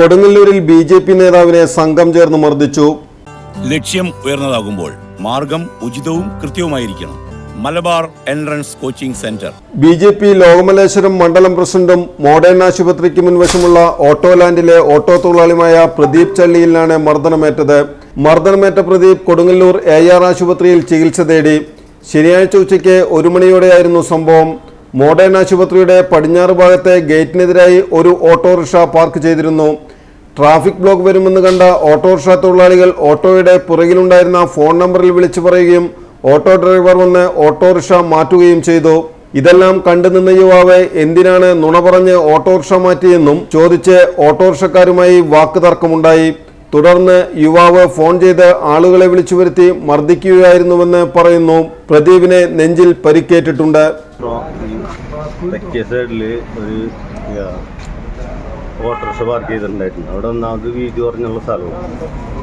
കൊടുങ്ങല്ലൂരിൽ B J P നേതാവിനെ സംഘം ചേർന്ന് മർദ്ദിച്ചു. ലക്ഷ്യം ഉയർന്നതാകുമ്പോൾ മാർഗം ഉചിതവും കൃത്യവുമായിരിക്കണം. Malabar entrance coaching centre. B J P Lokamaleswaram മണ്ഡലം പ്രസിഡന്റും മോഡേൺ ആശുപത്രിക്ക് മുൻവശമുള്ള ഓട്ടോലാൻഡിലെ ഓട്ടോ തൊഴിലാളിയുമായ പ്രദീപ് ചള്ളിയിലാണ് മർദ്ദനമേറ്റത്. മർദ്ദനമേറ്റ പ്രദീപ് കൊടുങ്ങല്ലൂർ എ ആർ ആശുപത്രിയിൽ ചികിത്സ തേടി. ശനിയാഴ്ച ഉച്ചയ്ക്ക് ഒരു മണിയോടെയായിരുന്നു സംഭവം. മോഡേൺ ആശുപത്രിയുടെ പടിഞ്ഞാറ് ഭാഗത്തെ ഗേറ്റിനെതിരായി ഒരു ഓട്ടോറിക്ഷ പാർക്ക് ചെയ്തിരുന്നു. ട്രാഫിക് ബ്ലോക്ക് വരുമെന്ന് കണ്ട ഓട്ടോറിക്ഷ തൊഴിലാളികൾ ഓട്ടോയുടെ പുറകിലുണ്ടായിരുന്ന ഫോൺ നമ്പറിൽ വിളിച്ചു പറയുകയും ഓട്ടോ ഡ്രൈവർ വന്ന് ഓട്ടോറിക്ഷ മാറ്റുകയും ചെയ്തു. ഇതെല്ലാം കണ്ടു നിന്ന യുവാവ് എന്തിനാണ് നുണ പറഞ്ഞ് ഓട്ടോറിക്ഷ മാറ്റിയെന്നും ചോദിച്ച് ഓട്ടോറിക്ഷക്കാരുമായി വാക്കുതർക്കമുണ്ടായി. തുടർന്ന് യുവാവ് ഫോൺ ചെയ്ത് ആളുകളെ വിളിച്ചു വരുത്തി മർദ്ദിക്കുകയായിരുന്നുവെന്ന് പറയുന്നു. പ്രദീപിനെ നെഞ്ചിൽ പരിക്കേറ്റിട്ടുണ്ട്. ഓട്ടോറിക്ഷ പാർക്ക് ചെയ്തിട്ടുണ്ടായിരുന്നു അവിടെ ഒന്നാമത് വീതി കുറഞ്ഞുള്ള സ്ഥലമാണ്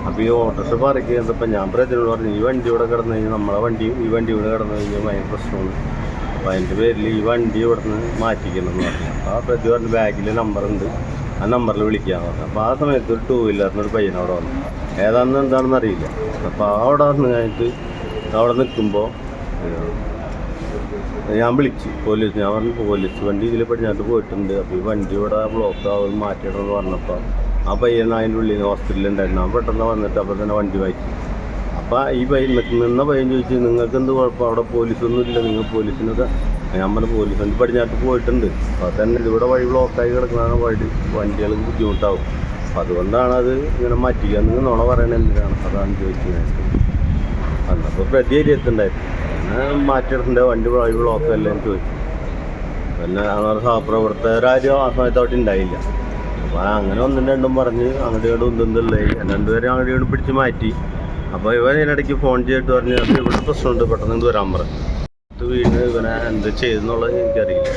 അപ്പോൾ ഈ ഓട്ടോറിക്ഷ പാർക്ക് ചെയ്തപ്പോൾ ഞാൻ പ്രതിനോട് പറഞ്ഞു ഈ വണ്ടി ഇവിടെ കിടന്നു കഴിഞ്ഞാൽ നമ്മളെ വണ്ടിയും ഈ വണ്ടി ഇവിടെ കിടന്നു കഴിഞ്ഞാൽ ഭയങ്കര പ്രശ്നമാണ്. അപ്പോൾ അതിന്റെ പേരിൽ ഈ വണ്ടി ഇവിടെ നിന്ന് മാറ്റിക്കണം എന്ന് പറഞ്ഞു. അപ്പോൾ ആ പ്രതി പറഞ്ഞ ബാഗിൽ നമ്പറുണ്ട് ആ നമ്പറിൽ വിളിക്കാൻ പറഞ്ഞു. അപ്പോൾ ആ സമയത്ത് ഒരു ടൂ വീലറിനൊരു പയ്യൻ അവിടെ വന്നു. ഏതാണെന്ന് എന്താണെന്ന് അറിയില്ല. അപ്പോൾ അവിടെ വന്ന് കഴിഞ്ഞിട്ട് അവിടെ നിൽക്കുമ്പോൾ ഞാൻ വിളിച്ചു. പോലീസ് ഞാൻ പറഞ്ഞു പോലീസ് വണ്ടി ഇതിൽ പടിഞ്ഞാട്ട് പോയിട്ടുണ്ട്. അപ്പോൾ ഈ വണ്ടി ഇവിടെ ബ്ലോക്ക് ആവും മാറ്റിയിട്ടെന്ന് പറഞ്ഞപ്പോൾ ആ പയ്യൻ അതിന്റെ ഉള്ളിൽ ഹോസ്പിറ്റലിൽ ഉണ്ടായിരുന്നു. അവൻ പെട്ടെന്ന് വന്നിട്ട് അപ്പോൾ തന്നെ വണ്ടി വായിച്ചു അപ്പോൾ ഈ പയ്യൻ നിന്ന പയ്യൻ ചോദിച്ചു നിങ്ങൾക്ക് എന്ത് കുഴപ്പം? അവിടെ പോലീസൊന്നും ഇല്ല. നിങ്ങൾ പോലീസിനൊക്കെ ഞാൻ പറഞ്ഞു പോലീസ് വണ്ടി പടിഞ്ഞാട്ട് പോയിട്ടുണ്ട്. അപ്പോൾ തന്നെ ഇവിടെ വഴി ബ്ലോക്കായി കിടക്കുന്നതാണ് വഴി. വണ്ടികൾക്ക് ബുദ്ധിമുട്ടാവും. അപ്പോൾ അതുകൊണ്ടാണ് അത് ഇങ്ങനെ മാറ്റിക്കുക. നിങ്ങൾ നുണ പറയണ എന്തിനാണ്? അതാണ് ചോദിച്ചത്. അന്നപ്പോൾ പ്രതി എത്തിണ്ടായിരുന്നു. പിന്നെ മാറ്റിയെടുത്തിന്റെ വണ്ടി വഴി ബ്ലോക്കല്ലേ എന്ന് ചോദിച്ചു പിന്നെ ഞങ്ങളുടെ സഹപ്രവർത്തകരാരും ആ സമയത്തോട്ട് ഉണ്ടായില്ല. അപ്പോൾ അങ്ങനെ ഒന്നും രണ്ടും പറഞ്ഞ് അങ്ങോട്ട് ഇങ്ങോട്ട് ഉന്തുന്തല്ലേ രണ്ടുപേരും അങ്ങോട്ട് പിടിച്ച് മാറ്റി. അപ്പോൾ ഇവൻ ഇതിനിടയ്ക്ക് ഫോൺ ചെയ്തിട്ട് പറഞ്ഞ് "അത് ഇവിടെ പ്രശ്നമുണ്ട് പെട്ടെന്ന് വരാൻ പറഞ്ഞു വീണ് ഇവനെ എന്ത് ചെയ്തെന്നുള്ളത് എനിക്കറിയില്ല.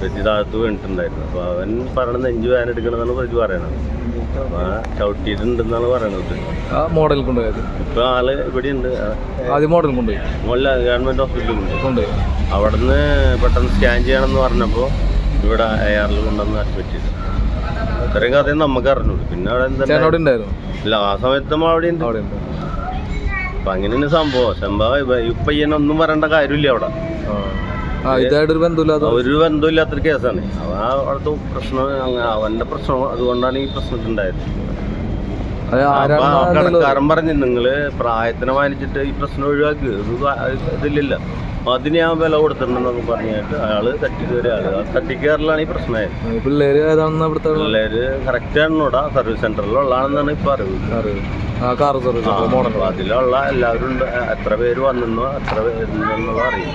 പ്രതി താഴത്ത് വീണിട്ടുണ്ടായിരുന്നു അപ്പോൾ അവൻ പറയണത് നെഞ്ചു വേദന എടുക്കണമെന്നാണ് പ്രതി പറയണത്. അപ്പോൾ ചവിട്ടിയിട്ടുണ്ടെന്നാണ് പറയണത് ആ മോഡൽ കൊണ്ടുപോയത്. ഇപ്പോൾ ആൾ ഇവിടെ ഉണ്ട് ആദ്യം മോഡൽ കൊണ്ടുപോയി. ഗവൺമെന്റ് ഹോസ്പിറ്റലുണ്ട് കൊണ്ടുപോയി. അവിടുന്ന് പെട്ടെന്ന് സ്കാൻ ചെയ്യണമെന്ന് പറഞ്ഞപ്പോൾ ഇവിടെ അയാറിൽ കൊണ്ടുവന്ന് അഡ്മിറ്റ് ചെയ്തു. ഇത്രയും കഥയും നമുക്ക് അറിഞ്ഞൂട്. പിന്നെ അവിടെ എന്താ അവിടെ ഇല്ല ആ സമയത്ത് നമ്മൾ അവിടെ ഉണ്ട്. അവിടെ ഉണ്ട്. അപ്പം അങ്ങനെയാണ് സംഭവം. സംഭവം ഇപ്പൊ ഈ ഒന്നും പറയേണ്ട കാര്യമില്ല അവിടെ. ഇതായിട്ടൊരു ബന്ധമില്ലാത്ത ഒരു ബന്ധമില്ലാത്തൊരു കേസാണ്. ആ അവിടുത്തെ പ്രശ്നം അവന്റെ പ്രശ്നം അതുകൊണ്ടാണ് ഈ പ്രശ്നത്തിണ്ടായത് കടക്കാരൻ പറഞ്ഞു നിങ്ങൾ പ്രായത്തിനെ മാനിച്ചിട്ട് ഈ പ്രശ്നം ഒഴിവാക്കുക ഇതില്ലല്ല അതിന് ഞാൻ വില കൊടുത്തിട്ടുണ്ടെന്നൊക്കെ പറഞ്ഞിട്ട് അയാൾ തട്ടിക്കയറിയ ആൾ. ആ തട്ടിക്കയറിലാണ് ഈ പ്രശ്നമായത്. പിള്ളേര് ഏതാണെന്ന് അവിടുത്തെ പിള്ളേര് കറക്റ്റ് ആണെന്നോടാ സർവീസ് സെന്ററിലുള്ളതാണെന്നാണ് ഇപ്പൊ അറിവ്. കാർ സർവീസ് അതിലുള്ള എല്ലാവരും എത്ര പേര് വന്നെന്നോ എത്ര പേര് അറിയില്ല.